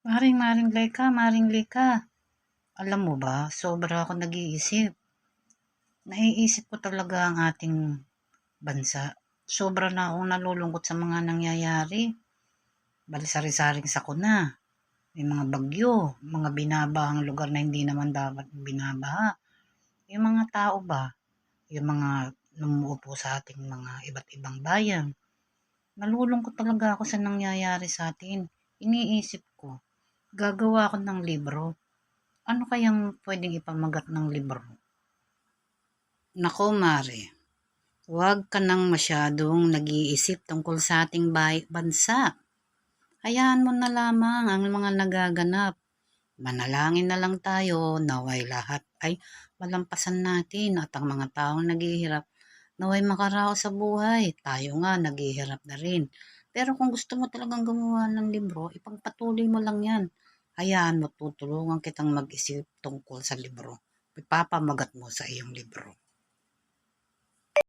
Maring Maring Leka, Maring Leka. Alam mo ba, sobra ako nag-iisip. Naiisip ko talaga ang ating bansa. Sobra na akong nalulungkot sa mga nangyayari. Balisari-saring sakuna. May mga bagyo, mga binabahang lugar na hindi naman dapat binabaha. Yung mga tao ba, yung mga lumuupo sa ating mga iba't ibang bayan. Nalulungkot talaga ako sa nangyayari sa atin. Iniisip gagawa ako ng libro. Ano kayang pwedeng ipamagat ng libro? Nako, Mare. Huwag ka nang masyadong nag-iisip tungkol sa ating bay- bansa. Hayaan mo na lamang ang mga nagaganap. Manalangin na lang tayo naway lahat ay malampasan natin at ang mga taong naghihirap naway makaraos sa buhay. Tayo nga naghihirap na rin. Pero kung gusto mo talagang gumawa ng libro, ipagpatuloy mo lang yan. Hayaan mo, tutulungan kitang mag-isip tungkol sa libro. Ipapamagat mo sa iyong libro.